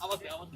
আবার আবার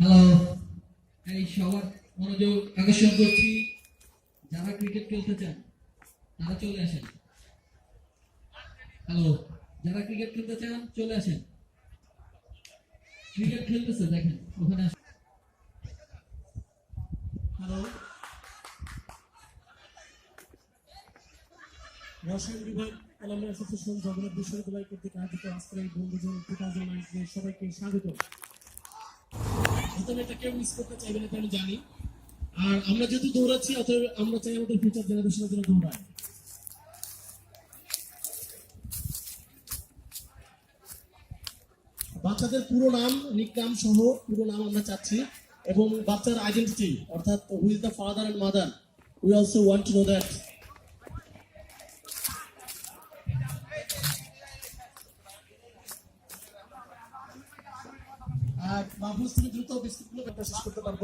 হ্যালো, এই সবার মনোযোগ আকর্ষণ করছি। যারা ক্রিকেট খেলতে চান, তারা চলে আসেন। হ্যালো, যারা ক্রিকেট খেলতে চান, চলে আসেন। ক্রিকেট খেলতেছে, দেখেন, ওখানে আসেন। হ্যালো। রসায়ন বিভাগ অ্যালামনাই অ্যাসোসিয়েশন, জগন্নাথ বিশ্ববিদ্যালয় কর্তৃক আয়োজিত আজকের এই বন্ধুজন সবাইকে স্বাগত। কেউ মিস করতে চাইবে না আমি জানি। আর আমরা যেহেতু দৌড়াচ্ছি আমরা চাই আমাদের ফিউচার জেনারেশনের জন্য দৌড়ায়। বাচ্চাদের পুরো নাম নিকনাম সহ পুরো নাম আমরা চাচ্ছি, এবং বাচ্চার আইডেন্টিটি অর্থাৎ who the father and mother we also want to know that Mahfuz থেকে দ্রুত বিস্কুটগুলো শেষ করতে পারব?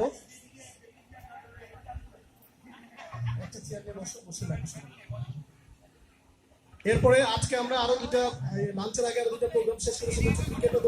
একটা চেয়ার নিয়ে বসে বসে এরপরে আজকে আমরা আরও দুটা লাঞ্চের আগে আরও দুটা প্রোগ্রাম শেষ করে সেটা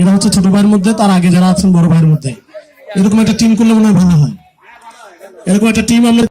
এরা হচ্ছে ছোট ভাইয়ের মধ্যে, তার আগে যারা আছেন বড় ভাইয়ের মধ্যে। এরকম একটা টিম করলে মনে হয় ভালো হয়। এরকম একটা টিম আমরা